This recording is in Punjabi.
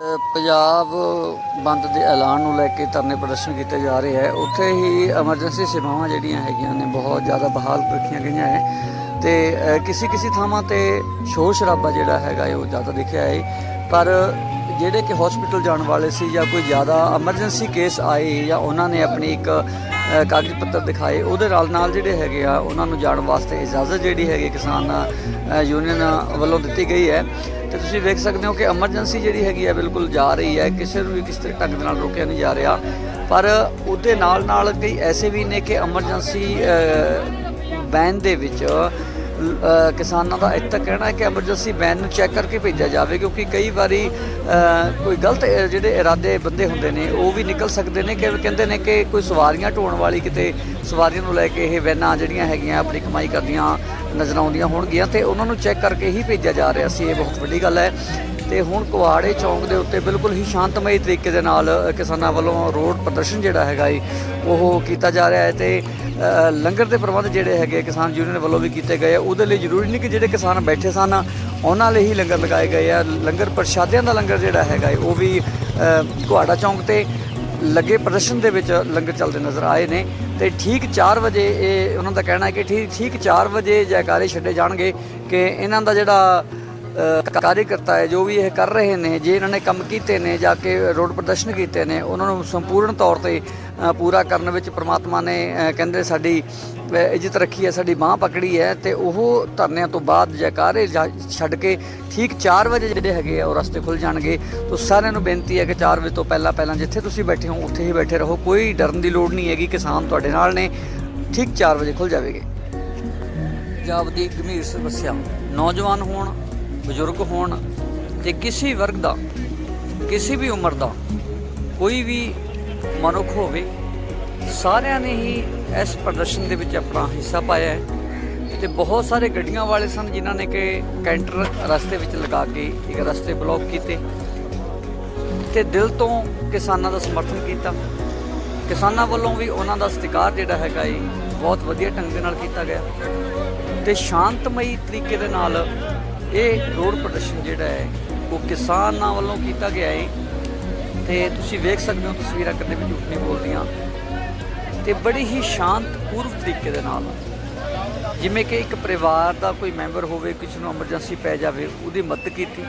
ਪੰਜਾਬ ਬੰਦ ਦੇ ਐਲਾਨ ਨੂੰ ਲੈ ਕੇ ਧਰਨੇ ਪ੍ਰਦਰਸ਼ਨ ਕੀਤੇ ਜਾ ਰਹੇ ਹੈ। ਉੱਥੇ ਹੀ ਐਮਰਜੈਂਸੀ ਸੇਵਾਵਾਂ ਜਿਹੜੀਆਂ ਹੈਗੀਆਂ ਨੇ, ਬਹੁਤ ਜ਼ਿਆਦਾ ਬਹਾਲ ਰੱਖੀਆਂ ਗਈਆਂ ਹੈ। ਤੇ ਕਿਸੇ ਕਿਸੇ ਥਾਵਾਂ ਤੇ ਸ਼ੋਰ ਸ਼ਰਾਬਾ ਜਿਹੜਾ ਹੈਗਾ ਹੈ ਉਹ ਜ਼ਿਆਦਾ ਦਿਖਿਆ ਹੈ। ਪਰ ਜਿਹੜੇ ਕਿ ਹਸਪੀਟਲ ਜਾਣ ਵਾਲੇ ਸੀ ਜਾਂ ਕੋਈ ਜ਼ਿਆਦਾ ਐਮਰਜੈਂਸੀ ਕੇਸ ਆਏ ਜਾਂ ਉਹਨਾਂ ਨੇ ਆਪਣੀ ਇੱਕ ਕਾਗਜ਼ ਪੱਤਰ ਦਿਖਾਏ। ਉਹਦੇ ਨਾਲ ਨਾਲ ਜਿਹੜੇ ਹੈਗੇ ਆ, ਉਹਨਾਂ ਨੂੰ ਜਾਣ ਵਾਸਤੇ ਇਜਾਜ਼ਤ ਜਿਹੜੀ ਹੈਗੀ ਕਿਸਾਨ ਯੂਨੀਅਨ ਵੱਲੋਂ ਦਿੱਤੀ ਗਈ ਹੈ। ਤੇ ਤੁਸੀਂ ਵੇਖ ਸਕਦੇ ਹੋ ਕਿ ਐਮਰਜੈਂਸੀ ਜਿਹੜੀ ਹੈਗੀ ਹੈ ਬਿਲਕੁਲ ਜਾ ਰਹੀ ਹੈ। ਕਿਸੇ ਨੂੰ ਵੀ ਕਿਸੇ ਤਰੀਕੇ ਢੰਗ ਦੇ ਨਾਲ ਰੋਕਿਆ ਨਹੀਂ ਜਾ ਰਿਹਾ। ਪਰ ਉਹਦੇ ਨਾਲ ਨਾਲ ਕਈ ਐਸੇ ਵੀ ਨੇ ਕਿ ਐਮਰਜੈਂਸੀ ਬੈਨ ਦੇ ਵਿੱਚ ਕਿਸਾਨਾਂ ਦਾ ਇੱਥੇ ਤਾਂ ਕਹਿਣਾ ਹੈ ਕਿ ਐਮਰਜੈਂਸੀ ਬੈਨ ਨੂੰ ਚੈੱਕ ਕਰਕੇ ਭੇਜਿਆ ਜਾਵੇ, ਕਿਉਂਕਿ ਕਈ ਵਾਰੀ ਕੋਈ ਗਲਤ ਜਿਹੜੇ ਇਰਾਦੇ ਬੰਦੇ ਹੁੰਦੇ ਨੇ, ਉਹ ਵੀ ਨਿਕਲ ਸਕਦੇ ਨੇ ਕਿ ਕਹਿੰਦੇ ਨੇ ਕਿ ਕੋਈ ਸਵਾਰੀਆਂ ਢੋਣ ਵਾਲੀ ਕਿਤੇ ਸਵਾਰੀਆਂ ਨੂੰ ਲੈ ਕੇ ਇਹ ਵੈਨਾਂ ਜਿਹੜੀਆਂ ਹੈਗੀਆਂ, ਆਪਣੀ ਕਮਾਈ ਕਰਦੀਆਂ ਨਜ਼ਰ ਆਉਂਦੀਆਂ ਹੋਣਗੀਆਂ ਤੇ ਉਹਨਾਂ ਨੂੰ ਚੈੱਕ ਕਰਕੇ ਹੀ ਭੇਜਿਆ ਜਾ ਰਿਹਾ ਸੀ। ਇਹ ਬਹੁਤ ਵੱਡੀ ਗੱਲ ਹੈ। ਤੇ ਹੁਣ ਕੁਵਾੜੇ ਚੌਂਕ ਦੇ ਉੱਤੇ ਬਿਲਕੁਲ ਹੀ ਸ਼ਾਂਤਮਈ ਤਰੀਕੇ ਦੇ ਨਾਲ ਕਿਸਾਨਾਂ ਵੱਲੋਂ ਰੋਡ ਪ੍ਰਦਰਸ਼ਨ ਜਿਹੜਾ ਹੈਗਾ ਈ ਉਹ ਕੀਤਾ ਜਾ ਰਿਹਾ ਹੈ ਤੇ ਲੰਗਰ ਦੇ ਪ੍ਰਬੰਧ ਜਿਹੜੇ ਹੈਗੇ ਕਿਸਾਨ ਯੂਨੀਅਨ ਵੱਲੋਂ ਵੀ ਕੀਤੇ ਗਏ ਉਹਦੇ ਲਈ ਜ਼ਰੂਰੀ ਨਹੀਂ ਕਿ ਜਿਹੜੇ ਕਿਸਾਨ ਬੈਠੇ ਸਨ, ਉਹਨਾਂ ਲਈ ਹੀ ਲੰਗਰ ਲਗਾਏ ਗਏ ਆ। ਲੰਗਰ ਪ੍ਰਸ਼ਾਦਿਆਂ ਦਾ ਲੰਗਰ ਜਿਹੜਾ ਹੈਗਾ ਉਹ ਵੀ ਕੁਹਾੜਾ ਚੌਂਕ ਤੇ ਲੱਗੇ ਪ੍ਰਦਰਸ਼ਨ ਦੇ ਵਿੱਚ ਲੰਗਰ ਚੱਲਦੇ ਨਜ਼ਰ ਆਏ ਨੇ ਤੇ ਠੀਕ 4 ਵਜੇ ਇਹ ਉਹਨਾਂ ਦਾ ਕਹਿਣਾ ਹੈ ਕਿ ਠੀਕ ਠੀਕ 4 ਵਜੇ ਜੈਕਾਰੇ ਛੱਡੇ ਜਾਣਗੇ ਕਿ ਇਹਨਾਂ ਦਾ ਜਿਹੜਾ ਕਾਰਜਕਰਤਾ ਹੈ, ਜੋ ਵੀ ਇਹ ਕਰ ਰਹੇ ਨੇ, ਜੇ ਇਹਨਾਂ ਨੇ ਕੰਮ ਕੀਤੇ ਨੇ, ਜਾ ਕੇ ਰੋਡ ਪ੍ਰਦਰਸ਼ਨ ਕੀਤੇ ਨੇ, ਉਹਨਾਂ ਨੂੰ ਸੰਪੂਰਨ ਤੌਰ ਤੇ ਪੂਰਾ ਕਰਨ ਵਿੱਚ ਪ੍ਰਮਾਤਮਾ ਨੇ ਕਹਿੰਦੇ ਸਾਡੀ ਇੱਜ਼ਤ ਰੱਖੀ ਹੈ, ਸਾਡੀ ਬਾਹ ਪਕੜੀ ਹੈ, ਤੇ ਉਹ ਧਰਨਿਆਂ ਤੋਂ ਬਾਅਦ ਜੈਕਾਰੇ ਜਾ- ਛੱਡ ਕੇ ਠੀਕ 4 ਵਜੇ ਜਿਹੜੇ ਹੈਗੇ ਆ, ਉਹ ਰਸਤੇ ਖੁੱਲ ਜਾਣਗੇ। ਤਾਂ ਸਾਰਿਆਂ ਨੂੰ ਬੇਨਤੀ ਹੈ ਕਿ 4 ਵਜੇ ਤੋਂ ਪਹਿਲਾਂ ਪਹਿਲਾਂ ਜਿੱਥੇ ਤੁਸੀਂ ਬੈਠੇ ਹੋ, ਉੱਥੇ ਹੀ ਬੈਠੇ ਰਹੋ। ਕੋਈ ਡਰਨ ਦੀ ਲੋੜ ਨਹੀਂ ਹੈਗੀ, ਕਿਸਾਨ ਤੁਹਾਡੇ ਨਾਲ ਨੇ। ਠੀਕ 4 ਵਜੇ ਖੁੱਲ ਜਾਵੇਗੇ। ਪੰਜਾਬ ਦੀ ਗੰਭੀਰ ਸਮੱਸਿਆ। ਨੌਜਵਾਨ ਹੋਣ ਬਜ਼ੁਰਗ ਹੋਣ ਤੇ ਕਿਸੇ ਵਰਗ ਦਾ, ਕਿਸੇ ਵੀ ਉਮਰ ਦਾ ਕੋਈ ਵੀ ਮਨੁੱਖ ਹੋਵੇ, ਸਾਰਿਆਂ ਨੇ ਹੀ ਇਸ ਪ੍ਰਦਰਸ਼ਨ ਦੇ ਵਿੱਚ ਆਪਣਾ ਹਿੱਸਾ ਪਾਇਆ ਹੈ ਤੇ ਬਹੁਤ ਸਾਰੇ ਗੱਡੀਆਂ ਵਾਲੇ ਸਨ ਜਿਨ੍ਹਾਂ ਨੇ ਕਿ ਕੈਂਟਰ ਰਸਤੇ ਵਿੱਚ ਲਗਾ ਕੇ ਇੱਕ ਰਸਤੇ ਬਲੌਕ ਕੀਤੇ ਤੇ ਦਿਲ ਤੋਂ ਕਿਸਾਨਾਂ ਦਾ ਸਮਰਥਨ ਕੀਤਾ। ਕਿਸਾਨਾਂ ਵੱਲੋਂ ਵੀ ਉਹਨਾਂ ਦਾ ਸਤਿਕਾਰ ਜਿਹੜਾ ਹੈਗਾ ਏ ਬਹੁਤ ਵਧੀਆ ਢੰਗ ਦੇ ਨਾਲ ਕੀਤਾ ਗਿਆ ਤੇ ਸ਼ਾਂਤਮਈ ਤਰੀਕੇ ਦੇ ਨਾਲ ਇਹ ਰੋਡ ਪ੍ਰਦਰਸ਼ਨ ਜਿਹੜਾ ਹੈ, ਉਹ ਕਿਸਾਨਾਂ ਵੱਲੋਂ ਕੀਤਾ ਗਿਆ ਹੈ। ਤੇ ਤੁਸੀਂ ਵੇਖ ਸਕਦੇ ਹੋ ਤਸਵੀਰਾਂ ਕਦੇ ਵੀ ਝੂਠ ਨਹੀਂ ਬੋਲਦੀਆਂ। ਤੇ ਬੜੀ ਹੀ ਸ਼ਾਂਤ, ਪੂਰਵ ਤਰੀਕੇ ਦੇ ਨਾਲ। ਜਿਵੇਂ ਕਿ ਇੱਕ ਪਰਿਵਾਰ ਦਾ ਕੋਈ ਮੈਂਬਰ ਹੋਵੇ, ਕਿਸੇ ਨੂੰ ਐਮਰਜੈਂਸੀ ਪੈ ਜਾਵੇ, ਉਹਦੀ ਮਦਦ ਕੀਤੀ।